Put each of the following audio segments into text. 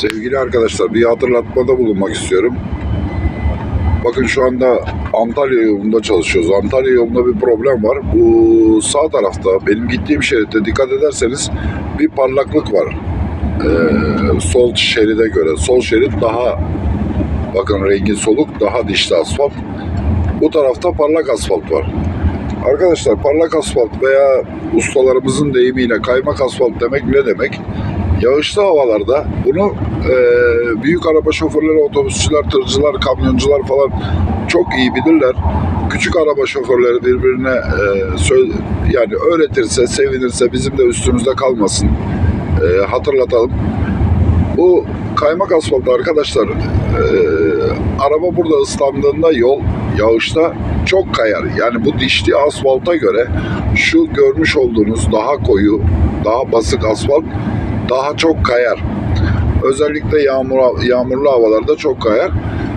Sevgili arkadaşlar bir hatırlatmada bulunmak istiyorum. Bakın şu anda Antalya yolunda çalışıyoruz. Antalya yolunda bir problem var. Bu sağ tarafta benim gittiğim şeritte dikkat ederseniz bir parlaklık var. Ee, sol şeride göre. Sol şerit daha bakın rengi soluk daha dişli asfalt. Bu tarafta parlak asfalt var. Arkadaşlar parlak asfalt veya ustalarımızın deyimiyle kaymak asfalt demek ne demek? Yağışlı havalarda bunu e, büyük araba şoförleri, otobüsçüler, tırcılar, kamyoncular falan çok iyi bilirler. Küçük araba şoförleri birbirine e, söyle, yani öğretirse, sevinirse bizim de üstümüzde kalmasın. E, hatırlatalım. Bu kaymak asfalt arkadaşlar e, araba burada ıslandığında yol yağışta çok kayar. Yani bu dişli asfalta göre şu görmüş olduğunuz daha koyu, daha basık asfalt daha çok kayar. Özellikle yağmur, yağmurlu havalarda çok kayar.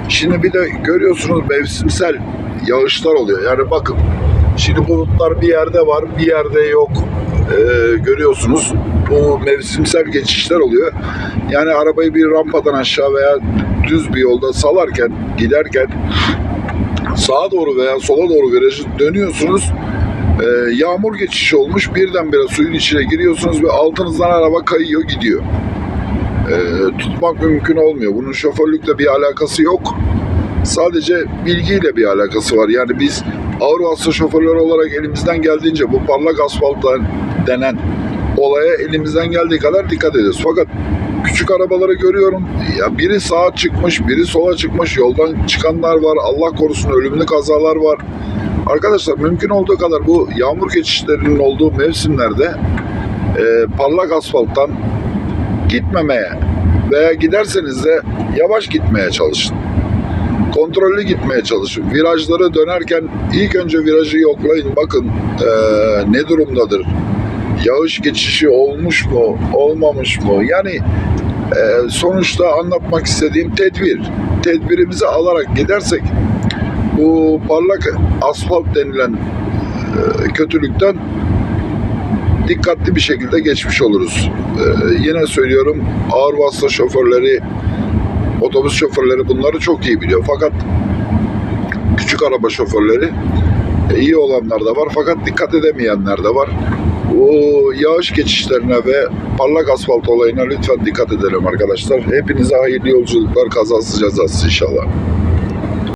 Şimdi bir de görüyorsunuz mevsimsel yağışlar oluyor. Yani bakın şimdi bulutlar bir yerde var bir yerde yok. Ee, görüyorsunuz bu mevsimsel geçişler oluyor. Yani arabayı bir rampadan aşağı veya düz bir yolda salarken giderken sağa doğru veya sola doğru virajı dönüyorsunuz. Ee, yağmur geçişi olmuş birdenbire suyun içine giriyorsunuz ve altınızdan araba kayıyor gidiyor. Ee, tutmak mümkün olmuyor. Bunun şoförlükle bir alakası yok. Sadece bilgiyle bir alakası var. Yani biz ağır vasıta şoförleri olarak elimizden geldiğince bu parlak asfaltlar denen olaya elimizden geldiği kadar dikkat ediyoruz. Fakat küçük arabaları görüyorum. Ya biri sağa çıkmış, biri sola çıkmış. Yoldan çıkanlar var. Allah korusun ölümlü kazalar var. Arkadaşlar mümkün olduğu kadar bu yağmur geçişlerinin olduğu mevsimlerde e, parlak asfalttan gitmemeye veya giderseniz de yavaş gitmeye çalışın. Kontrollü gitmeye çalışın. Virajları dönerken ilk önce virajı yoklayın. Bakın e, ne durumdadır? Yağış geçişi olmuş mu, olmamış mı? Yani e, sonuçta anlatmak istediğim tedbir. Tedbirimizi alarak gidersek bu parlak asfalt denilen e, kötülükten dikkatli bir şekilde geçmiş oluruz. Ee, yine söylüyorum ağır vasıta şoförleri, otobüs şoförleri bunları çok iyi biliyor. Fakat küçük araba şoförleri e, iyi olanlar da var fakat dikkat edemeyenler de var. O yağış geçişlerine ve parlak asfalt olayına lütfen dikkat edelim arkadaşlar. Hepinize hayırlı yolculuklar, kazasız cezasız inşallah.